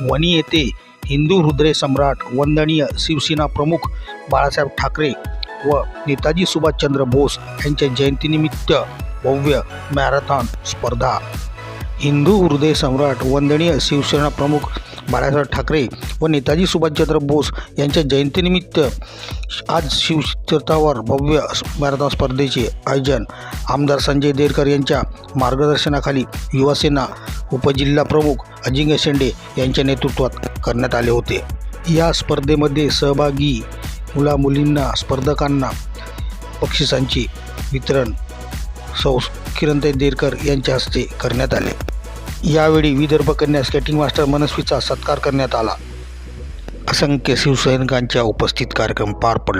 वणी येथे हिंदू हृदय सम्राट वंदनीय शिवसेना प्रमुख बाळासाहेब ठाकरे व नेताजी सुभाषचंद्र बोस यांच्या जयंतीनिमित्त भव्य मॅरेथॉन स्पर्धा. हिंदू हृदय सम्राट वंदनीय शिवसेना प्रमुख बाळासाहेब ठाकरे व नेताजी सुभाषचंद्र बोस यांच्या जयंतीनिमित्त आज शिवतीर्थावर भव्य मॅरेथॉन स्पर्धेचे आयोजन. आमदार संजय देरकर यांच्या मार्गदर्शनाखाली युवासेना उपजिल्हा प्रमुख अजिंक्य शेंडे यांच्या नेतृत्वात करण्यात आले होते. या स्पर्धेमध्ये सहभागी मुला मुलींना स्पर्धकांना बक्षिसांचे वितरण सौ किरणताई देरकर यांच्या हस्ते करण्यात आले. यावेळी विदर्भ कन्या स्केटिंग मास्टर मनस्वीचा सत्कार करण्यात आला. असंख्य शिवसैनिकांच्या उपस्थित कार्यक्रम पार पडला.